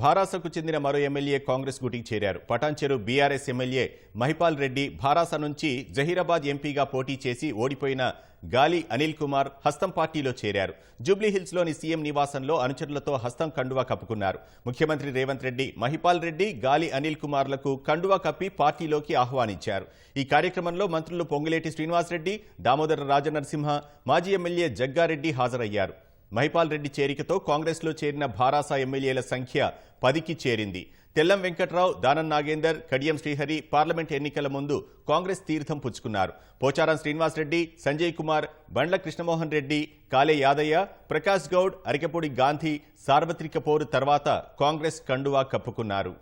భారాసకు చెందిన మరో ఎమ్మెల్యే కాంగ్రెస్ గుటికి చేరారు. పటాన్చెరు బీఆర్ఎస్ ఎమ్మెల్యే మహిపాల్ రెడ్డి భారాస నుంచి జహీరాబాద్ ఎంపీగా పోటీ చేసి ఓడిపోయిన గాలి అనిల్ కుమార్ హస్తం పార్టీలో చేరారు. జూబ్లీహిల్స్లోని సీఎం నివాసంలో అనుచరులతో హస్తం కండువా కప్పుకున్నారు. ముఖ్యమంత్రి రేవంత్ రెడ్డి మహిపాల్ రెడ్డి గాలి అనిల్ కుమార్లకు కండువా కప్పి పార్టీలోకి ఆహ్వానించారు. ఈ కార్యక్రమంలో మంత్రులు పొంగులేటి శ్రీనివాసరెడ్డి దామోదర రాజనరసింహ మాజీ ఎమ్మెల్యే జగ్గారెడ్డి హాజరయ్యారు. మహిపాల్ రెడ్డి చేరికతో కాంగ్రెస్లో చేరిన భారాస ఎమ్మెల్యేల సంఖ్య పదికి చేరింది. తెల్లం వెంకట్రావు దానం నాగేందర్ కడియం శ్రీహరి పార్లమెంట్ ఎన్నికల ముందు కాంగ్రెస్ తీర్థం పుచ్చుకున్నారు. పోచారం శ్రీనివాసరెడ్డి సంజయ్ కుమార్ బండ్ల కృష్ణమోహన్ రెడ్డి కాలే యాదయ్య ప్రకాష్ గౌడ్ అరికపూడి గాంధీ సార్వత్రిక పోరు తర్వాత కాంగ్రెస్ కండువా కప్పుకున్నారు.